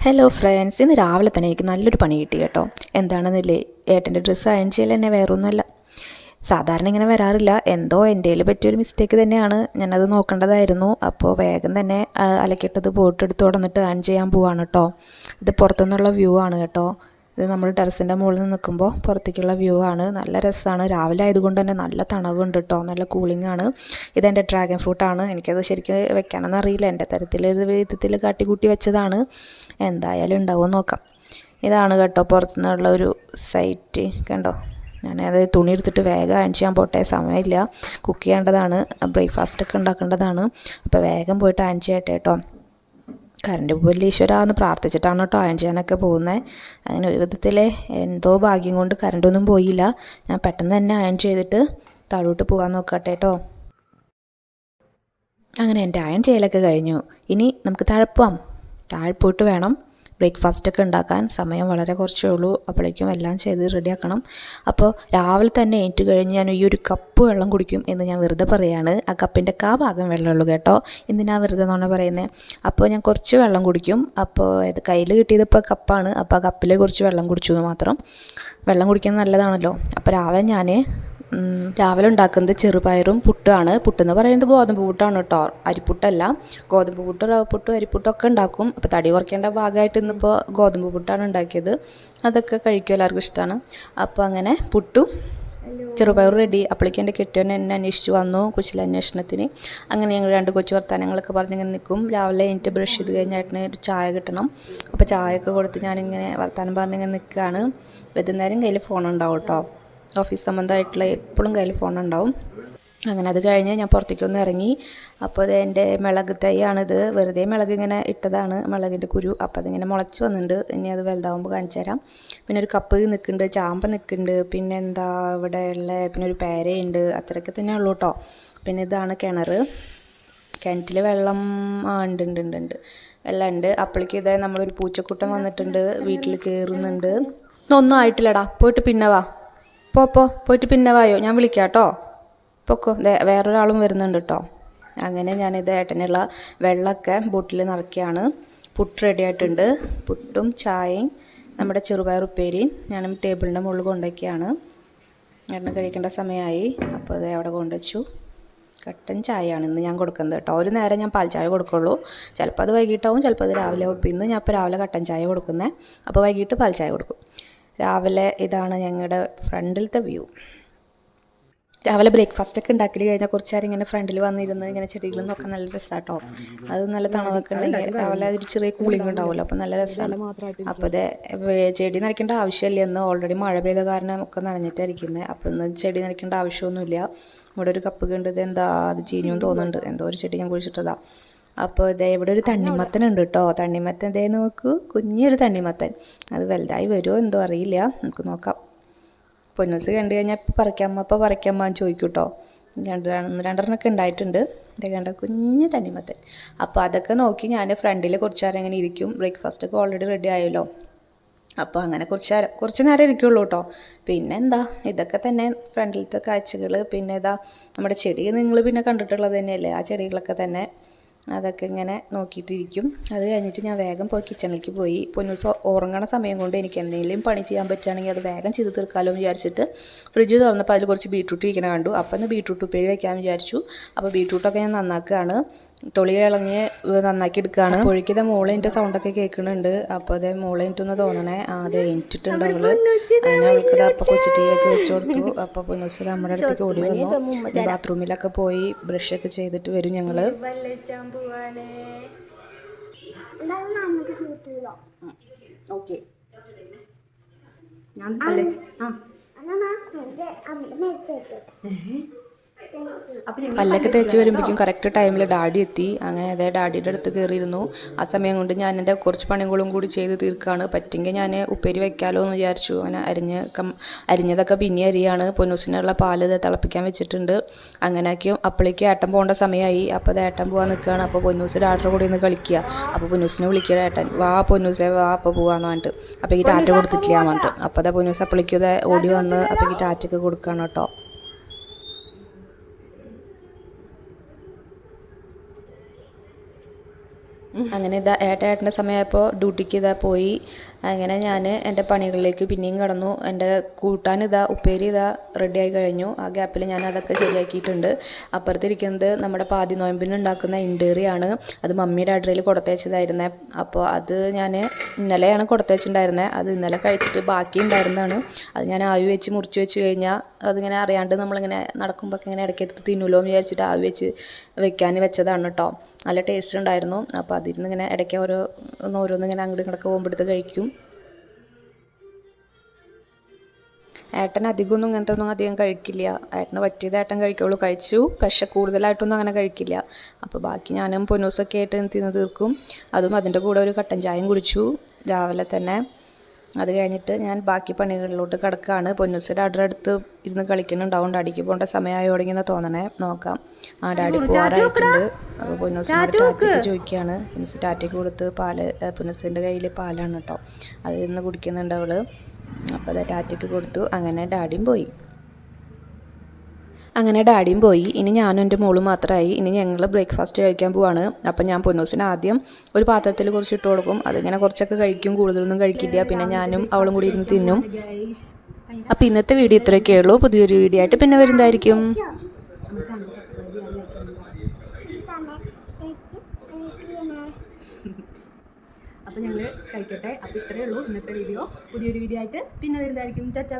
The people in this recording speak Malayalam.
ഹലോ ഫ്രണ്ട്സ് ഇന്ന് രാവിലെ തന്നെ എനിക്ക് നല്ലൊരു പണി കിട്ടി കേട്ടോ. എന്താണെന്നില്ലേ? ഏട്ടന്റെ ഡ്രസ്സ് അയൺ ചെയ്യൽ തന്നെ വേറൊന്നുമല്ല. സാധാരണ ഇങ്ങനെ വരാറില്ല. എന്തോ എന്റെ പറ്റിയൊരു മിസ്റ്റേക്ക് തന്നെയാണ്. ഞാനത് നോക്കേണ്ടതായിരുന്നു. അപ്പോൾ വേഗം തന്നെ അലക്കിട്ടത് അലക്കിയിട്ടത് പോയിട്ട് എടുത്ത് തുടർന്നിട്ട് അയൺ ചെയ്യാൻ പോവാണ് കേട്ടോ. ഇത് പുറത്തുനിന്നുള്ള വ്യൂ ആണ് കേട്ടോ. ഇത് നമ്മൾ ടെറസിന്റെ മുകളിൽ നിന്ന് നിൽക്കുമ്പോൾ പുറത്തേക്കുള്ള വ്യൂ ആണ്. നല്ല രസമാണ് രാവിലെ ആയതുകൊണ്ട് തന്നെ നല്ല തണവുണ്ട് കേട്ടോ നല്ല കൂളിംഗ് ആണ്. ഇതെന്റെ ഡ്രാഗൺ ഫ്രൂട്ടാണ് എനിക്കത് ശരിക്കും വെക്കാനൊന്നും അറിയില്ല. എന്റെ തരത്തിലൊരു വിധത്തിൽ കാട്ടിക്കൂട്ടി വെച്ചതാണ്. എന്തായാലും ഉണ്ടാവും നോക്കാം. ഇതാണ് കേട്ടോ പുറത്തുനിന്നുള്ള ഒരു സൈറ്റ് കണ്ടോ? ഞാനത് തുണി എടുത്തിട്ട് വേഗം അയൺ ചെയ്യാൻ പോട്ടെ. സമയമില്ല. കുക്ക് ചെയ്യേണ്ടതാണ്. ബ്രേക്ക്ഫാസ്റ്റ് ഒക്കെ ഉണ്ടാക്കേണ്ടതാണ്. അപ്പോൾ വേഗം പോയിട്ട് അയൺ ചെയ്യട്ടെ കേട്ടോ കറണ്ട് പോലെ ഈശ്വര എന്ന് പ്രാർത്ഥിച്ചിട്ടാണ് കേട്ടോ അയൺ ചെയ്യാനൊക്കെ പോകുന്നത് അങ്ങനെ ഒരു വിധത്തിൽ എന്തോ ഭാഗ്യം കൊണ്ട് കറണ്ടൊന്നും പോയില്ല. ഞാൻ പെട്ടെന്ന് തന്നെ അയൺ ചെയ്തിട്ട് താഴോട്ട് പോകാൻ നോക്കട്ടെ കേട്ടോ അങ്ങനെ എന്റെ അയൺ ചെയ്യലൊക്കെ കഴിഞ്ഞു. ഇനി നമുക്ക് താഴെ പോവാം താഴെ പോയിട്ട് വേണം. ബ്രേക്ക്ഫാസ്റ്റ് ഒക്കെ ഉണ്ടാക്കാൻ സമയം വളരെ കുറച്ചേ ഉള്ളൂ. അപ്പോഴേക്കും എല്ലാം ചെയ്ത് റെഡിയാക്കണം. അപ്പോൾ രാവിലെ തന്നെ എണീറ്റ് കഴിഞ്ഞ് ഞാൻ ഈ ഒരു കപ്പ് വെള്ളം കുടിക്കും എന്ന് ഞാൻ വെറുതെ പറയുകയാണ് ആ കപ്പിന്റെ കാ ഭാഗം വെള്ളമുള്ളൂ കേട്ടോ. എന്തിനാ വെറുതെ എന്നാണ് പറയുന്നത് അപ്പോൾ ഞാൻ കുറച്ച് വെള്ളം കുടിക്കും. അപ്പോൾ ഇത് കയ്യിൽ കിട്ടിയത് ഇപ്പോൾ കപ്പാണ്. അപ്പോൾ ആ കപ്പിൽ കുറച്ച് വെള്ളം കുടിച്ചു എന്ന് മാത്രം. വെള്ളം കുടിക്കുന്നത് നല്ലതാണല്ലോ. അപ്പോൾ രാവിലെ ഞാൻ രാവിലെ ഉണ്ടാക്കുന്നത് ചെറുപയറും പുട്ടാണ് പുട്ടെന്ന് പറയുന്നത് ഗോതമ്പ് പുട്ടാണ് കേട്ടോ അരിപ്പുട്ടല്ല. ഗോതമ്പ് പുട്ട് റവപ്പുട്ടും പുട്ടും അരിപ്പുട്ടും ഒക്കെ ഉണ്ടാക്കും. അപ്പോൾ തടി കുറയ്ക്കേണ്ട ഭാഗമായിട്ട് ഇന്നിപ്പോൾ ഗോതമ്പ് പുട്ടാണ് ഉണ്ടാക്കിയത്. അതൊക്കെ കഴിക്കും എല്ലാവർക്കും ഇഷ്ടമാണ് അപ്പോൾ അങ്ങനെ പുട്ടും ചെറുപയർ റെഡി അപ്പോഴേക്കും എന്റെ കെട്ടിയോൻ എന്നെ അന്വേഷിച്ച് വന്നു കൊച്ചിലെ അന്വേഷണത്തിന്. അങ്ങനെ ഞങ്ങൾ രണ്ട് കൊച്ചു വർത്തമാനങ്ങളൊക്കെ പറഞ്ഞിങ്ങനെ നിൽക്കും. രാവിലെ എനിക്ക് ബ്രഷ് ചെയ്ത് കഴിഞ്ഞായിട്ട് ഒരു ചായ കിട്ടണം. അപ്പോൾ ചായയൊക്കെ കൊടുത്ത് ഞാനിങ്ങനെ വർത്തമാനം പറഞ്ഞിങ്ങനെ നിൽക്കുകയാണ് വൈകുന്നേരം കയ്യിൽ ഫോൺ ഉണ്ടാവും കേട്ടോ ഓഫീസ് സംബന്ധമായിട്ടുള്ള എപ്പോഴും കയ്യിൽ ഫോൺ ഉണ്ടാവും അങ്ങനെ അത് കഴിഞ്ഞ് ഞാൻ പുറത്തേക്കൊന്ന് ഇറങ്ങി. അപ്പോൾ ഇത് എന്റെ മിളക് തൈയാണിത്. വെറുതെ മിളക് ഇങ്ങനെ ഇട്ടതാണ് മിളകിന്റെ കുരു. അപ്പോൾ അതിങ്ങനെ മുളച്ച് വന്നിട്ടുണ്ട്. ഇനി അത് വലുതാവുമ്പോൾ കാണിച്ചു തരാം. പിന്നെ ഒരു കപ്പ് നിൽക്കുന്നുണ്ട് ചാമ്പ നിൽക്കുന്നുണ്ട് പിന്നെ എന്താ ഇവിടെ ഉള്ള പിന്നെ ഒരു പേരയുണ്ട്. അത്രയൊക്കെ തന്നെ ഉള്ളൂ കേട്ടോ. പിന്നെ ഇതാണ് കിണർ. കിണറ്റിൽ വെള്ളം ആ ഉണ്ട് ഉണ്ട് ഉണ്ട് ഉണ്ട്. വെള്ളം ഉണ്ട്. അപ്പോഴേക്കും ഇതേ നമ്മളൊരു പൂച്ചക്കൂട്ടം വന്നിട്ടുണ്ട്. വീട്ടിൽ കയറുന്നുണ്ട് ഒന്നും ആയിട്ടില്ലടാ. പോയിട്ട് പിന്നെ വാ. പോ പോ. പോയിട്ട് പിന്നെ വായോ. ഞാൻ വിളിക്കാം കേട്ടോ പൊക്കോ വേറൊരാളും വരുന്നുണ്ട് കേട്ടോ അങ്ങനെ ഞാനിത് ഏട്ടനുള്ള വെള്ളമൊക്കെ ബോട്ടിൽ നിറയ്ക്കുകയാണ് പുട്ട് റെഡി ആയിട്ടുണ്ട്. പുട്ടും ചായയും നമ്മുടെ ചെറുപയർ ഉപ്പേരിയും ഞാനും ടേബിളിന്റെ മുകളിൽ കൊണ്ടുവയ്ക്കുകയാണ് എണ്ണ കഴിക്കേണ്ട സമയമായി. അപ്പോൾ അത് അവിടെ കൊണ്ടുവച്ചു. കട്ടൻ ചായയാണ് ഇന്ന് ഞാൻ കൊടുക്കുന്നത് കേട്ടോ ഒരു നേരം ഞാൻ പാൽ ചായ കൊടുക്കുള്ളൂ. ചിലപ്പോൾ അത് വൈകിട്ടാവും ചിലപ്പോൾ അത് രാവിലെ ഇന്ന് ഞാൻ ഇപ്പോൾ രാവിലെ കട്ടൻ ചായ കൊടുക്കുന്നത് അപ്പോൾ വൈകിട്ട് പാൽ ചായ കൊടുക്കും. രാവിലെ ഇതാണ് ഞങ്ങളുടെ ഫ്രണ്ടിലത്തെ വ്യൂ. രാവിലെ ബ്രേക്ക്ഫാസ്റ്റ് ഒക്കെ ഉണ്ടാക്കി കഴിഞ്ഞാൽ കുറച്ച് നേരം ഇങ്ങനെ ഫ്രണ്ടിൽ വന്നിരുന്ന് ഇങ്ങനെ ചെടികൾ നോക്കാൻ നല്ല രസമാട്ടോ അത് നല്ല തണവൊക്കെ ഉണ്ടെങ്കിൽ രാവിലെ ഒരു ചെറിയ കൂളിംഗ് ഉണ്ടാവുമല്ലോ അപ്പം നല്ല രസമാണ് അപ്പോൾ ഇത് ചെടി നനയ്ക്കേണ്ട ആവശ്യമില്ല. എന്ന് ഓൾറെഡി മഴ പെയ്ത കാരണം ഒക്കെ നനഞ്ഞിട്ടായിരിക്കുന്നത് അപ്പോൾ ഇന്ന് ചെടി നനയ്ക്കേണ്ട ആവശ്യമൊന്നുമില്ല. ഇവിടെ ഒരു കപ്പ് കണ്ടത് എന്താ അത് ചീഞ്ഞു തോന്നുന്നുണ്ട്. എന്തോ ഒരു ചെടി ഞാൻ കുഴിച്ചിട്ടതാ. അപ്പോൾ ഇതേ ഇവിടെ ഒരു തണ്ണിമത്തൻ ഉണ്ട് കേട്ടോ തണ്ണിമത്തൻ ഇതേ നോക്കൂ. കുഞ്ഞൊരു തണ്ണിമത്തൻ. അത് വലുതായി വരുമോ എന്തോ അറിയില്ല. നമുക്ക് നോക്കാം. പൊന്നൂസ് കണ്ടു കഴിഞ്ഞാൽ പറിക്കാമ്മ അപ്പോൾ പറിക്കാമ്മ എന്ന് ചോദിക്കും കേട്ടോ രണ്ട് രണ്ടെണ്ണമൊക്കെ ഉണ്ടായിട്ടുണ്ട്. ഇതേ കണ്ട കുഞ്ഞ് തണ്ണിമത്തൻ. അപ്പോൾ അതൊക്കെ നോക്കി ഞാൻ ഫ്രണ്ടിൽ കുറച്ച് നേരം ഇങ്ങനെ ഇരിക്കും. ബ്രേക്ക്ഫാസ്റ്റ് ഒക്കെ ഓൾറെഡി റെഡി ആയല്ലോ. അപ്പോൾ അങ്ങനെ കുറച്ച് നേരം കുറച്ച് നേരം ഇരിക്കുള്ളൂ കേട്ടോ പിന്നെ എന്താ? ഇതൊക്കെ തന്നെ ഫ്രണ്ടിലത്തെ കാഴ്ചകൾ പിന്നെ ഇതാ നമ്മുടെ ചെടി നിങ്ങൾ പിന്നെ കണ്ടിട്ടുള്ളത് തന്നെയല്ലേ? ആ ചെടികളൊക്കെ തന്നെ അതൊക്കെ ഇങ്ങനെ നോക്കിയിട്ടിരിക്കും. അത് കഴിഞ്ഞിട്ട് ഞാൻ വേഗം പോയി കിച്ചണിലേക്ക് പോയി. പൊന്നൂസ് ഉറങ്ങണ സമയം കൊണ്ട് എനിക്ക് എന്തെങ്കിലും പണി ചെയ്യാൻ പറ്റുകയാണെങ്കിൽ അത് വേഗം ചെയ്ത് തീർക്കാമല്ലോ എന്ന് വിചാരിച്ചിട്ട് ഫ്രിഡ്ജ് തുറന്നപ്പോൾ അതിൽ കുറച്ച് ബീട്രൂട്ട് ഇരിക്കണ കണ്ടു. അപ്പം ബീട്രൂട്ട് ഉപ്പേരി വെക്കാൻ വിചാരിച്ചു. അപ്പോൾ ബീട്രൂട്ടൊക്കെ ഞാൻ നന്നാക്കുകയാണ്. തൊളി ഇളഞ്ഞ് നന്നാക്കി എടുക്കുകയാണ് അപ്പോഴേക്കും മോളെ എന്റെ സൗണ്ടൊക്കെ കേൾക്കുന്നുണ്ട്. അപ്പോൾ അതേ മോളെ എനിക്കൊന്ന് തോന്നണേ. ആ അതെ എനിട്ടിട്ടുണ്ട് അവൾ. അങ്ങനെ അവൾക്ക് ഇത് കൊച്ചു ടി വി ഒക്കെ വെച്ച് കൊടുത്തു അപ്പോൾ പുനസ് നമ്മുടെ അടുത്തേക്ക് ഓടി വന്നു. ബാത്റൂമിലൊക്കെ പോയി ബ്രഷൊക്കെ ചെയ്തിട്ട് വരും ഞങ്ങൾ ഓക്കെ. ഞാൻ അപ്പൊ ഞങ്ങൾ പല്ലൊക്കെ തേച്ച് വരുമ്പോഴേക്കും കറക്റ്റ് ടൈമിൽ ഡാഡി എത്തി. അങ്ങനെ അതേ ഡാഡിയുടെ അടുത്ത് കയറിയിരുന്നു ആ സമയം കൊണ്ട് ഞാൻ എന്റെ കുറച്ച് പണികളും കൂടി ചെയ്ത് തീർക്കുകയാണ് പറ്റുമെങ്കിൽ ഞാൻ ഉപ്പേരി വെക്കാലോ എന്ന് വിചാരിച്ചു. അങ്ങനെ അരിഞ്ഞ് കം അരിഞ്ഞതൊക്കെ പിന്നെ അരിയാണ്. പൊന്നൂസിനുള്ള പാൽ തിളപ്പിക്കാൻ വെച്ചിട്ടുണ്ട്. അങ്ങനെയൊക്കെയും അപ്പോഴേക്കും ഏട്ടൻ പോകേണ്ട സമയമായി. അപ്പോൾ അത് ഏട്ടൻ പോകാൻ നിൽക്കുകയാണ് അപ്പോൾ പൊന്നൂസ് ഡാഡറുടെ കൂടെ ഒന്ന് കളിക്കുക അപ്പോൾ പൊന്നൂസിനെ വിളിക്കുക ഏട്ടൻ. വാ പൊന്നൂസെ വാ അപ്പോൾ പോകാന്ന് പറഞ്ഞിട്ട്. അപ്പോൾ ഈ ടാറ്റ കൊടുത്തിട്ടില്ല പറഞ്ഞിട്ട്. അപ്പോൾ അതാ പൊന്നൂസ് അപ്പോഴേക്കും ഓടി വന്ന് അപ്പോൾ ഈ ടാറ്റൊക്കെ കൊടുക്കുകയാണ് കേട്ടോ. അങ്ങനെ ഇതാ ഏട്ട ഏട്ടന്റെ സമയമായപ്പോൾ ഡ്യൂട്ടിക്ക് ഇതാ പോയി. അങ്ങനെ ഞാൻ എന്റെ പണികളിലേക്ക് പിന്നെയും കടന്നു. എന്റെ കൂട്ടാൻ ഇതാ ഉപ്പേരി ഇതാ റെഡിയായി കഴിഞ്ഞു. ആ ഗ്യാപ്പിൽ ഞാൻ അതൊക്കെ ശരിയാക്കിയിട്ടുണ്ട്. അപ്പുറത്തിരിക്കുന്നത് നമ്മുടെ പാതി നോയമ്പിന് ഉണ്ടാക്കുന്ന ഇൻഡേറിയാണ് അത് മമ്മിയുടെ അഡ്രയിൽ കൊടുത്തയച്ചതായിരുന്നേ. അപ്പോൾ അത് ഞാൻ ഇന്നലെയാണ് കൊടുത്തയച്ചിട്ടുണ്ടായിരുന്നത് അത് ഇന്നലെ കഴിച്ചിട്ട് ബാക്കി ഉണ്ടായിരുന്നതാണ്. അത് ഞാൻ ആവി വെച്ച് മുറിച്ച് വെച്ച് കഴിഞ്ഞാൽ അതിങ്ങനെ അറിയാണ്ട് നമ്മളിങ്ങനെ നടക്കുമ്പോൾ ഇങ്ങനെ ഇടയ്ക്കെടുത്ത് തിന്നുമല്ലോ എന്ന് വിചാരിച്ചിട്ട് ആവി വെച്ച് വെക്കാൻ വെച്ചതാണ് കേട്ടോ. നല്ല ടേസ്റ്റ് ഉണ്ടായിരുന്നു. അപ്പോൾ അതിരുന്ന് ഇങ്ങനെ ഇടയ്ക്ക് ഓരോ ഓരോന്ന് ഇങ്ങനെ അങ്ങോട്ട് ഇങ്ങോട്ടൊക്കെ പോകുമ്പോഴത്ത് കഴിക്കും. ഏട്ടൻ അധികമൊന്നും ഇങ്ങനത്തെ ഒന്നും അധികം കഴിക്കില്ല. ഏട്ടന് പറ്റിയത് ഏട്ടൻ കഴിക്കുള്ളൂ. കഴിച്ചു. പക്ഷെ കൂടുതലായിട്ടൊന്നും അങ്ങനെ കഴിക്കില്ല. അപ്പോൾ ബാക്കി ഞാനും പൊന്നൂസൊക്കെ ആയിട്ട് തിന്ന് തീർക്കും. അതും അതിന്റെ കൂടെ ഒരു കട്ടൻ ചായയും കുടിച്ചു. രാവിലെ തന്നെ അത് കഴിഞ്ഞിട്ട് ഞാൻ ബാക്കി പണികളിലോട്ട് കിടക്കുകയാണ് പൊന്നൂസിന്റെ അടുത്ത് അടുത്ത് ഇരുന്ന് കളിക്കുന്നുണ്ടാവും ഡാഡിക്ക് പോകേണ്ട സമയമായി തുടങ്ങിയെന്ന് തോന്നണേ. നോക്കാം. ആ ഡാഡി പോകാറായിട്ടുണ്ട് അപ്പോൾ പൊന്നൂസിനോട് ടാറ്റയ്ക്ക് ചോദിക്കുകയാണ് പൊന്നൂസ് ടാറ്റയ്ക്ക് കൊടുത്ത് പാൽ പൊന്നൂസിന്റെ കയ്യിൽ പാലാണ് കേട്ടോ അത് ഇരുന്ന് കുടിക്കുന്നുണ്ട് അവൾ. അപ്പോൾ അത് ടാറ്റയ്ക്ക് കൊടുത്തു. അങ്ങനെ ഡാഡിയും പോയി. അങ്ങനെ ഡാഡിയും പോയി. ഇനി ഞാനും എന്റെ മോളും മാത്രമായി ഇനി ഞങ്ങൾ ബ്രേക്ക്ഫാസ്റ്റ് കഴിക്കാൻ പോവാണ്. അപ്പം ഞാൻ പൊന്നൂസിന് ആദ്യം ഒരു പാത്രത്തിൽ കുറച്ച് ഇട്ട് കൊടുക്കും. അതിങ്ങനെ കുറച്ചൊക്കെ കഴിക്കും. കൂടുതലൊന്നും കഴിക്കില്ല. പിന്നെ ഞാനും അവളും കൂടി ഇരുന്ന് തിന്നും. അപ്പം ഇന്നത്തെ വീഡിയോ ഇത്രയൊക്കെ ഉള്ളൂ. പുതിയൊരു വീഡിയോ ആയിട്ട് പിന്നെ വരുന്നതായിരിക്കും. അപ്പം ഞങ്ങൾ കഴിക്കട്ടെ. അപ്പോൾ ഇത്രയേ ഉള്ളൂ ഇന്നത്തെ വീഡിയോ. പുതിയൊരു വീഡിയോ ആയിട്ട് പിന്നെ വരുന്നതായിരിക്കും. ചച്ചാ